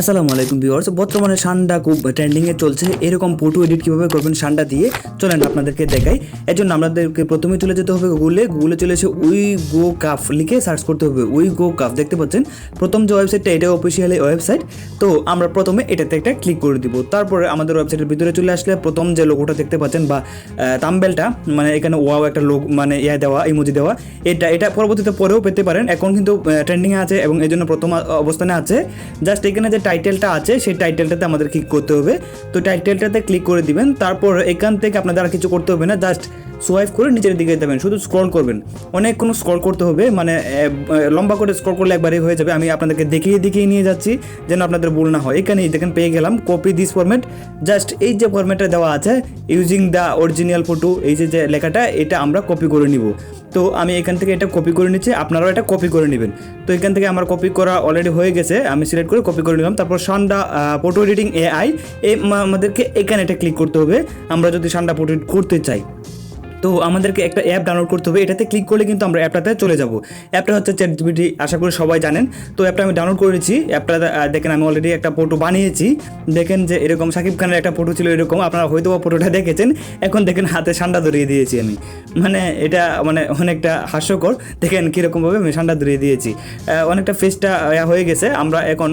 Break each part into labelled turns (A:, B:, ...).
A: আসসালামু আলাইকুম ভিউয়ার্স। বর্তমানে সান্ডা খুব ট্রেন্ডিংয়ে চলছে। এরকম ফটো এডিট কীভাবে করবেন সান্ডা দিয়ে? চলেন আপনাদেরকে দেখাই। এর জন্য আমাদেরকে প্রথমে চলে যেতে হবে গুগলে গুগলে চলে এসে উই গো কাফ লিখে সার্চ করতে হবে। উই গো কাফ দেখতে পাচ্ছেন? প্রথম যে ওয়েবসাইটটা এটা অফিসিয়ালি ওয়েবসাইট তো আমরা প্রথমে এটাতে একটা ক্লিক করে দিব। তারপরে আমাদের ওয়েবসাইটের ভিতরে চলে আসলে প্রথম যে লোগোটা দেখতে পাচ্ছেন বা তাম্বেলটা মানে এখানে ওয়াও একটা লোক মানে ইয়া দেওয়া ইমোজি দেওয়া, এটা এটা পরবর্তীতে পরেও পেতে পারেন। এখন কিন্তু ট্রেন্ডিংয়ে আছে এবং এই জন্য প্রথম অবস্থানে আছে। জাস্ট এখানে যে টাইটেলটা আছে, সেই টাইটেলটাতে আমাদের ক্লিক করতে হবে। তো টাইটেলটাতে ক্লিক করে দিবেন, তারপর এখান থেকে আপনাদের আর কিছু করতে হবে না জাস্ট সোয়াইপ করে নিচের দিকে যাবেন, শুধু স্ক্রল করবেন। অনেক কোনো স্ক্রল করতে হবে মানে লম্বা করে স্ক্রল করলে একবারই হয়ে যাবে। আমি আপনাদেরকে দেখিয়ে দেখিয়ে নিয়ে যাচ্ছি, যেন আপনাদের ভুল না হয়। এখানেই দেখেন পেয়ে গেলাম কপি দিস ফরম্যাট জাস্ট এই যে ফরম্যাটটা দেওয়া আছে ইউজিং দ্য অরিজিনাল ফটো এই যে যে লেখাটা, এটা আমরা কপি করে নিব। তো আমি এখান থেকে এটা কপি করে নিচ্ছি, আপনারাও এটা কপি করে নেবেন। তো এখান থেকে আমার কপি করা অলরেডি হয়ে গেছে, আমি সিলেক্ট করে কপি করে নিলাম। তারপর সান্ডা ফটো এডিটিং এআই আমাদেরকে এখানে এটা ক্লিক করতে হবে। আমরা যদি সান্ডা ফটো করতে চাই। তো আমাদেরকে একটা অ্যাপ ডাউনলোড করতে হবে। এটাতে ক্লিক করলে কিন্তু আমরা অ্যাপটাতে চলে যাব। অ্যাপটা হচ্ছে চ্যাট জিপিটি আশা করি সবাই জানেন। তো অ্যাপটা আমি ডাউনলোড করেছি অ্যাপটা দেখেন আমি অলরেডি একটা ফটো বানিয়েছি। দেখেন যে এরকম সাকিব খানের একটা ফটো ছিল এরকম। আপনারা হয়তো বা ফটোটা দেখেছেন। এখন দেখেন হাতে সান্ডা ধরিয়ে দিয়েছি আমি। মানে এটা মানে অনেকটা হাস্যকর। দেখেন কীরকমভাবে আমি সান্ডা ধরিয়ে দিয়েছি। অনেকটা ফেসটা হয়ে গেছে। আমরা এখন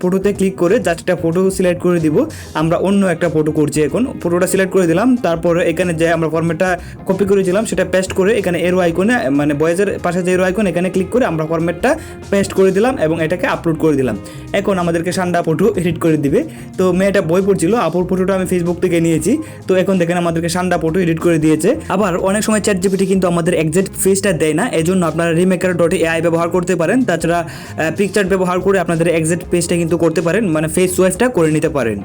A: ফটোতে ক্লিক করে জাস্ট একটা ফটো সিলেক্ট করে দিব। আমরা অন্য একটা ফটো করছি এখন। ফটোটা সিলেক্ট করে দিলাম। তারপর এখানে যে আমরা ফর্মেটটা কপি করেছিলাম, সেটা পেস্ট করে এখানে এরো আইকনে মানে বয়েজের পাশে যে এরো আইকন এখানে ক্লিক করে আমরা ফর্মেটটা পেস্ট করে দিলাম এবং এটাকে আপলোড করে দিলাম। এখন আমাদেরকে সান্ডা ফটো এডিট করে দিবে। তো মেয়েটা বই পড়ছিল, আপুর ফটোটা আমি ফেসবুক থেকে নিয়েছি। তো এখন দেখেন আমাদেরকে সান্ডা ফটো এডিট করে দিয়েছে। আবার অনেক সময় চ্যাট জিপিটি কিন্তু আমাদের এক্সাক্ট ফেসটা দেয় না এই জন্য আপনারা রিমেকার ডট এআই ব্যবহার করতে পারেন। তাছাড়া পিকচার ব্যবহার করে আপনাদের এক্সাক্ট পেজটা কিন্তু করতে পারেন মানে ফেস ওয়াইফটা করে নিতে পারেন।